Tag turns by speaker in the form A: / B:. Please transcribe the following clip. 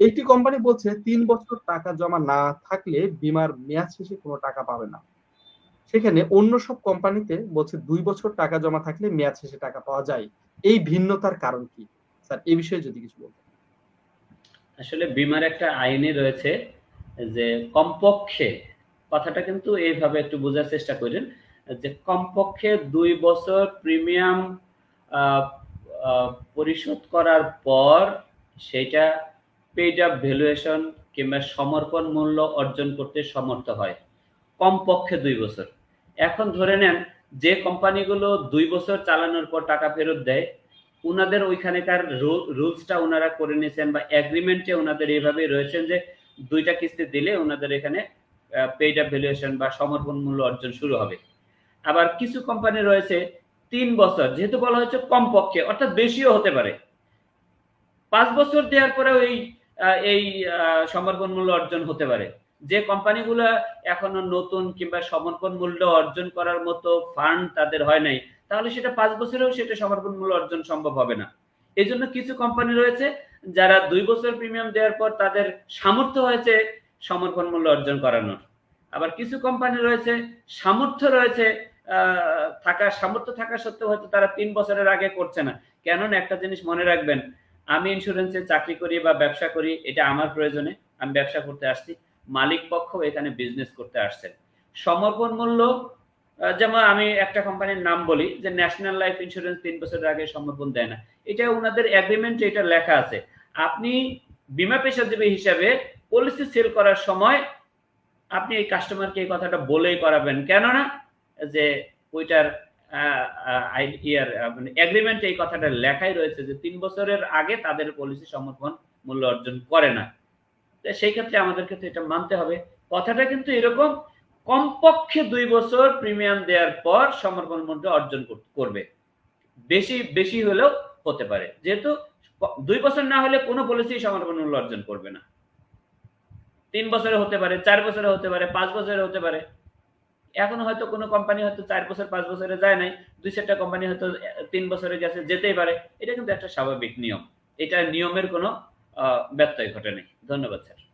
A: একটি কোম্পানি বলছে তিন বছর টাকা জমা না থাকলে বিমার মেয়াদ শেষে কোনো টাকা পাবে না। সেখানে অন্য সব কোম্পানিতে বলছে দুই বছর টাকা জমা থাকলে মেয়াদ শেষে টাকা পাওয়া যায়। এই ভিন্নতার কারণ কি? স্যার এই বিষয়ে যদি কিছু বলতেন।
B: আসলে বিমার একটা আইনে রয়েছে যে কমপক্ষে, কথাটা কিন্তু এইভাবে একটু বোঝার চেষ্টা করেন, যে কমপক্ষে দুই বছর প্রিমিয়াম পরিশোধ করার পর সেটা আপ ভ্যালুয়েশন কিংবা সমর্পণ মূল্য অর্জন করতে সমর্থ হয়। কমপক্ষে দুই বছর। এখন ধরে নেন, যে কোম্পানিগুলো দুই বছর চালানোর পর টাকা ফেরত দেয়, উনাদের ওইখানেকার রুলসটা ওনারা করে নিয়েছেন বা এগ্রিমেন্টে ওনাদের এইভাবে রয়েছেন যে, দুইটা কিস্তি দিলে ওনাদের এখানে পেইড আপ ভ্যালুয়েশন বা সমর্পণ মূল্য অর্জন শুরু হবে। আবার কিছু কোম্পানি রয়েছে, তিন বছর, যেহেতু বলা হয়েছে কমপক্ষে, অর্থাৎ বেশিও হতে পারে। পাঁচ বছর দেওয়ার পরেও এই এই সমর্পণ মূল্য অর্জন হতে পারে। যে কোম্পানিগুলো এখনও নতুন কিংবা সমর্পণ মূল্য অর্জন করার মতো ফান্ড তাদের হয় নাই, তাহলে সেটা পাঁচ বছরেও সেটা সমর্পণ মূল্য অর্জন সম্ভব হবে না। এই জন্য কিছু কোম্পানি রয়েছে যারা দুই বছর প্রিমিয়াম দেওয়ার পর তাদের সামর্থ্য হয়েছে সমর্পণ মূল্য অর্জন করানোর। আবার কিছু কোম্পানি রয়েছে সামর্থ্য রয়েছে থাকার সামর্থ্য থাকা সত্ত্বেও হয়তো তারা তিন বছরের আগে করছে না। কেননা একটা জিনিস মনে রাখবেন আমি ইন্স্যুরেন্সে চাকরি করি বা ব্যবসা করি, এটা আমার প্রয়োজনে, আমি ব্যবসা করতে আসছি। মালিক পক্ষ এখানে বিজনেস করতে আসছেন সমর্পণ মূল্য যেমন আমি একটা কোম্পানির নাম বলি, যে ন্যাশনাল লাইফ ইন্স্যুরেন্স তিন বছরের আগে সমর্পণ দেয় না। এটা ওনাদের এগ্রিমেন্ট এটা লেখা আছে। আপনি বিমা পেশাজীবী হিসাবে পলিসি সেল করার সময় আপনি এই কাস্টমারকে এই কথাটা বলেই করাবেন। কেননা, যে ওইটার ইয়ার মানে এগ্রিমেন্ট এই কথাটা লেখাই রয়েছে যে তিন বছরের আগে তাদের পলিসি সমর্পণ মূল্য অর্জন করে না। সেই ক্ষেত্রে এটা মানতে হবে। কথাটা কিন্তু এরকম, কমপক্ষে দুই বছর প্রিমিয়াম দেওয়ার পর সমর্পণ মূল্য অর্জন করবে। বেশি বেশি হলেও হতে পারে। যেহেতু দুই বছর না হলে কোনো পলিসি সমর্পণ মূল্য অর্জন করবে না। তিন বছরে হতে পারে, চার বছরে হতে পারে, পাঁচ বছরে হতে পারে। এখন হয়তো কোনো কোম্পানি হয়তো চার বছর, পাঁচ বছরে যায় নাই, দুই চারটা কোম্পানি হয়তো তিন বছরে গেছে, যেতেই পারে। এটা কিন্তু একটা স্বাভাবিক নিয়ম। এটা নিয়মের কোনো ব্যত্যয় ঘটে নাই। ধন্যবাদ, স্যার।